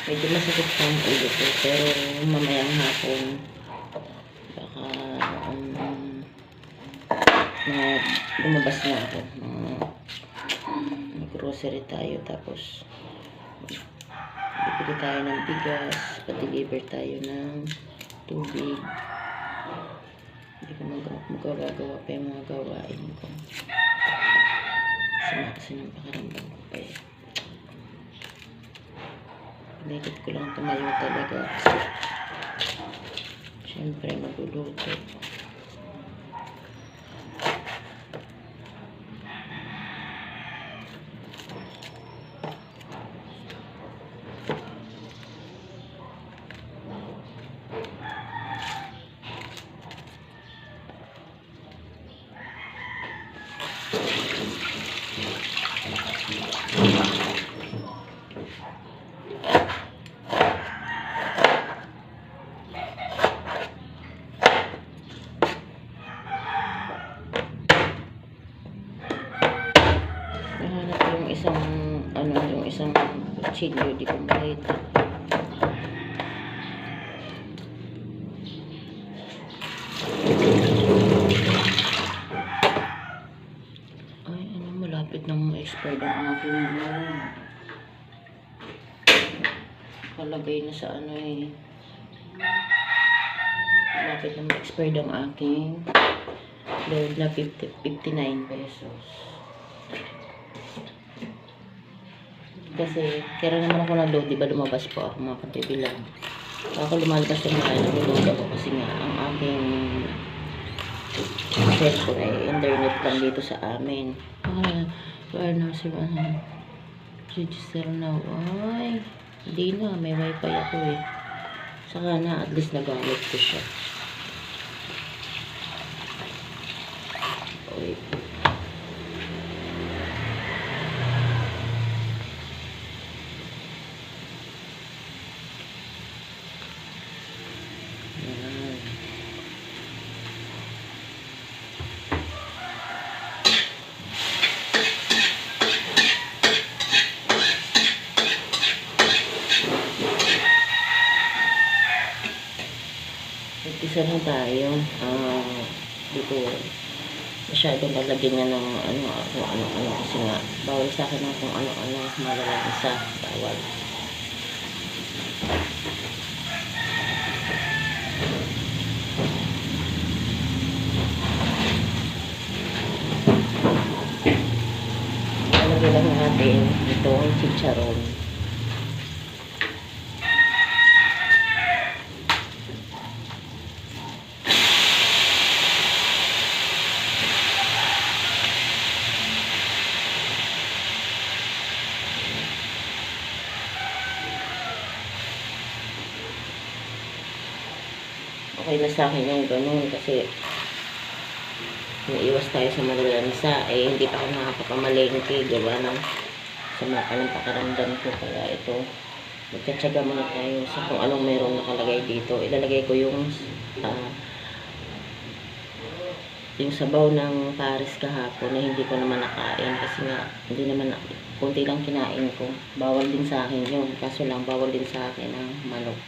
Medyo masakit pa ang ulo ko, pero mamayang hapon, baka um, na lumabas na ako. Mga grocery tayo, tapos bibili tayo ng bigas, pa-deliver tayo ng tubig. Hindi ko mag- magawa-gawa pa yung mga gawain ko. Sama kasi ng pakiramdam ko pa eh. Pinagit ko lang tumayo talaga. Siyempre, magluluto. Nahanap ko yung isang, ano, yung isang kutsilyo, di makita. Ay, ano, malapit nang ma-expire ang aking ano. Kalagay na sa ano eh. Malapit na ma-expire ang aking load na 50, 59 pesos. Kasi, kaya naman ako ng load, di ba lumabas po ako mga katibilan. Ako lumalabas yung mga nag-load ako kasi nga ang aking cellphone ay internet lang dito sa amin. Ah, wala na si ano, register na. Ay, hindi na, may wifi ako eh. Saka na, at least nagamit ko siya. Tayo. Ah, di ko masyadong lalagyan niya ng ano, kung ano-ano kasi nga bawal sa akin ng kung ano-ano malalagyan sa bawal. Lalagyan lang natin itong chicharon. Okay na sa akin yung ganun kasi naiwas tayo sa malalansa eh hindi pa ako nakakapamalengke diba ng sama pa ng pakaramdam ko. Kaya ito magtsatsaga muna tayo sa kung anong meron nakalagay dito. Ilalagay ko yung ah, yung sabaw ng Paris kahapon na hindi ko naman nakain. Kasi nga hindi naman na, kunti lang kinain ko. Bawal din sa akin yun. Kaso lang bawal din sa akin ang manok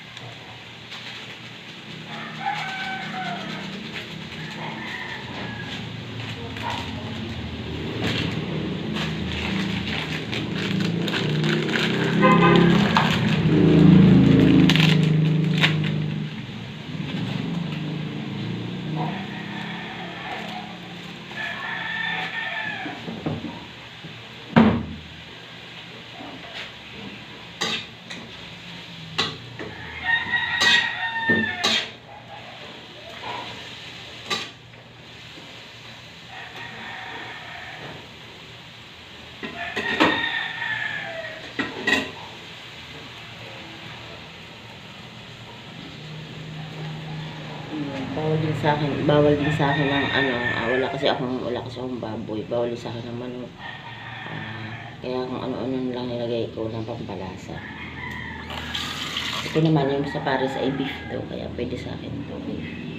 Mm, bawal din sa akin, bawal din sa akin ng ano, ah, wala kasi akong wala kasi akong baboy, bawal din sa akin ng manok. Ah, kaya kung ano-ano lang nilagay ko ng pampalasa. Ito naman yung sa Paris ay beef to, kaya pwede sa akin to beef.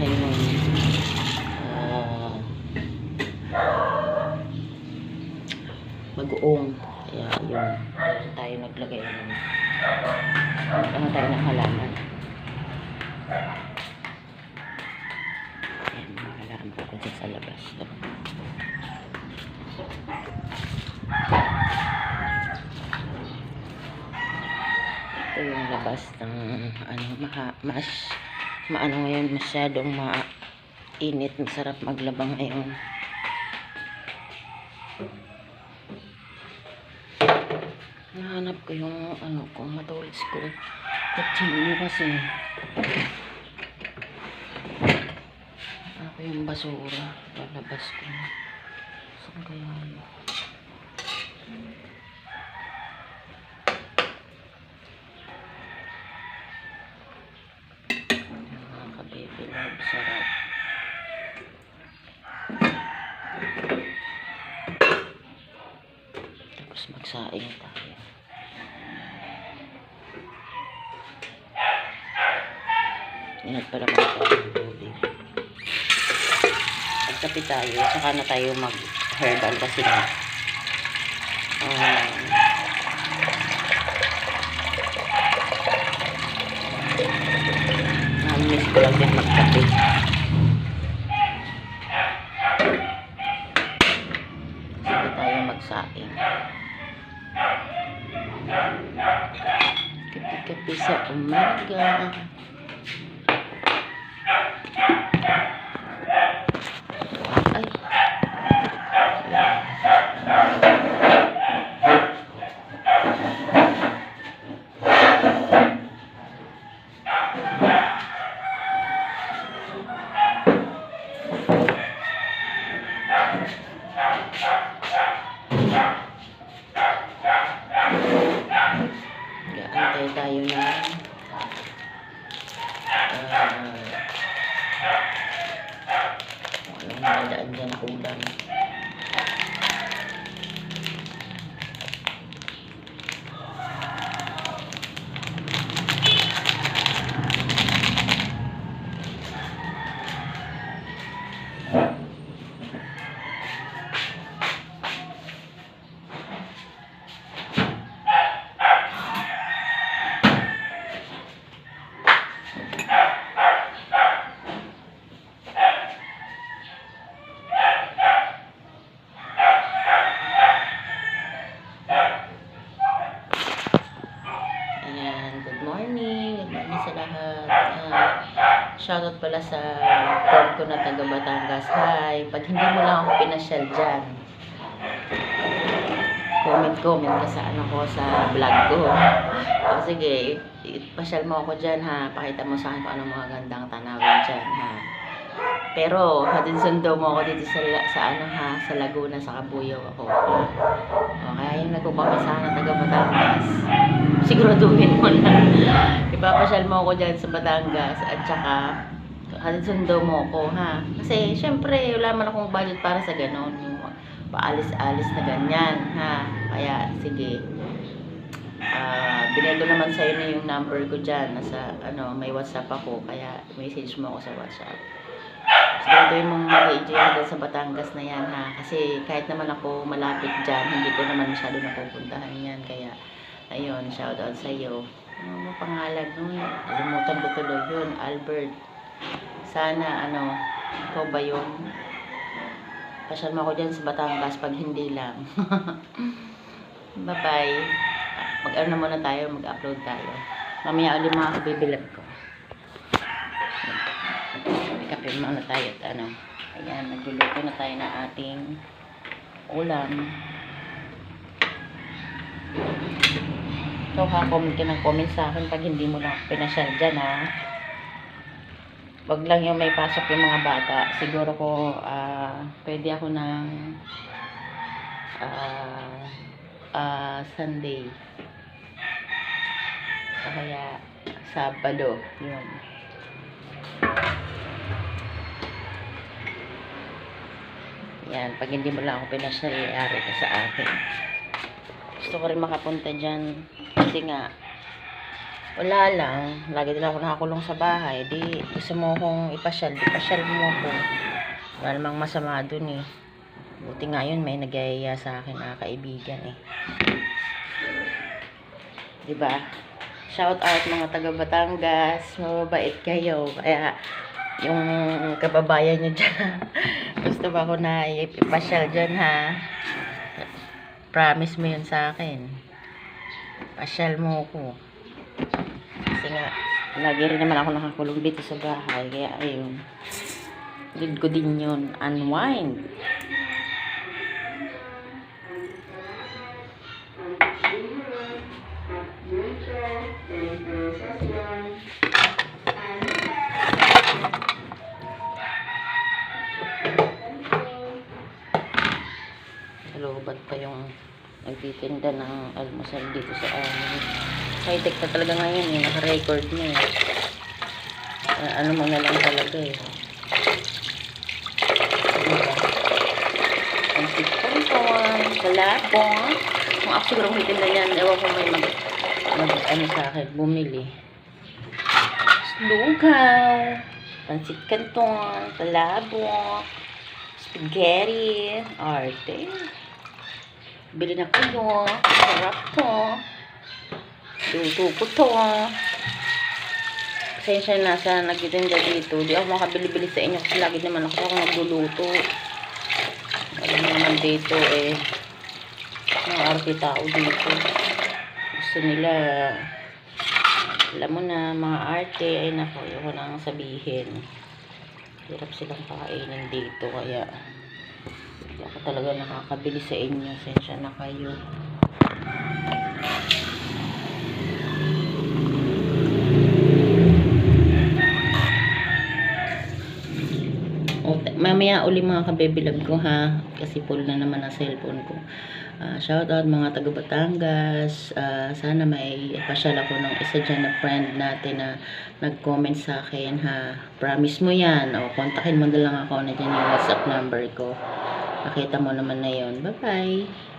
aking ah, mag-uong. Kaya yun, dito tayo naglagay ng ano tayo ng halaman. Ayan, mga halaman ko dyan sa labas. To. Ito yung labas ng ano, maha, mas, maano ngayon, masyadong mainit, masarap maglaba ngayon. Nahanap ko yung ano ko, matulis ko. Kutsilyo kasi. Ako yung basura. Lalabas ko. Saan kaya yun? Mga ka-baby love, sarap. Tapos magsaing tayo. Ingat pala mga ng tubig. Pagkapi tayo, saka na tayo mag-herbal kasi nga. Um, Namiss ko lang din magkape. Sige tayo magsaing. Kapi-kapi sa umaga. Ay. Gaantay tayo na ah walang nadaan dyan kulang. Ayan, good morning. Good morning sa Ah, shoutout pala sa friend ko na taga Batangas. Hi, pag hindi mo lang ako pinasyal dyan, comment comment ka sa ano ko sa vlog ko. O sige, ipasyal mo ako dyan ha. Pakita mo sa akin kung anong mga gandang tanawin dyan ha. Pero, hatid sundo mo ako dito sa, sa ano ha, sa Laguna, sa Kabuyaw ako. O, kaya yung nagpupakit sa akin na taga Batangas, siguraduhin mo na. Ipapasyal mo ako dyan sa Batangas at saka hatid sundo mo ako ha. Kasi, syempre, wala man akong budget para sa ganon. Yung paalis-alis na ganyan ha. Kaya, sige. Ah, binigay ko naman sa'yo na yung number ko dyan. Nasa, ano, may WhatsApp ako. Kaya, message mo ako sa WhatsApp. Siguraduhin mong mag-enjoy ka sa Batangas na yan ha. Kasi kahit naman ako malapit dyan, hindi ko naman masyado napupuntahan yan. Kaya, ayun, shout out sa iyo. Ano mo pangalan nun? Alimutan ko tuloy yun, Albert. Sana, ano, ikaw ba yun? Pasyal mo ako dyan sa Batangas pag hindi lang. Bye-bye. Mag-ano na muna tayo, mag-upload tayo. Mamaya ulit mga kabibilab ko. Kape muna tayo at ano. Ayan, nagluluto na tayo ng ating ulam. So, ha, comment ka ng comment sa akin pag hindi mo lang pinasyal dyan, ha. Wag lang yung may pasok yung mga bata. Siguro ko, ah, pwede ako ng ah, ah, Sunday. O kaya, Sabado. Yun. Yan, pag hindi mo lang ako pinasyal, yari ka sa akin. Gusto ko rin makapunta dyan kasi nga Wala lang. Lagi din ako nakakulong sa bahay. Di gusto mo kong ipasyal. Di pasyal mo ko. Wala namang masama dun eh. Buti nga yun, may nagayaya sa akin na kaibigan eh. Diba? Shout out mga taga Batangas. Mababait kayo. Kaya yung kababayan nyo dyan. gusto ba ko na ipasyal dyan ha? Promise mo yun sa akin. Pasyal mo ko. Kasi nga, lagi rin naman ako nakakulong dito sa bahay. Kaya ayun. Need ko din yun. Unwind. Loobat pa yung nagtitinda ng almusal dito sa amin. High-tech na talaga ngayon eh. Naka-record na eh. Ah, ano mo na lang talaga eh. Diba? Ang sikon kalabong. Kung ako siguro magtitinda yan, ewan ko may mag, mag ano sa akin, bumili. Lugaw, pansit canton, kalabong, spaghetti, arte. Bili na kayo. Sarap to. Luto ko to. Pasensya na sa nagtitinda dito. Di ako makabili-bili sa inyo kasi lagi naman ako ako nagluluto. Alam naman dito eh. Mga arte tao dito. Gusto nila alam mo na mga arte ay nako ayoko nang sabihin hirap silang pakainin dito kaya hindi ako talaga nakakabili sa inyo. Sensya na kayo. Mamaya uli mga kabebilab ko ha? Kasi full na naman ang cellphone ko. Ah, shout out mga taga Batangas. Ah, sana may pasyal ako ng isa dyan na friend natin na nag-comment sa akin ha? Promise mo yan. O kontakin mo na lang ako. Na dyan yung whatsapp number ko nakita mo naman na yon bye bye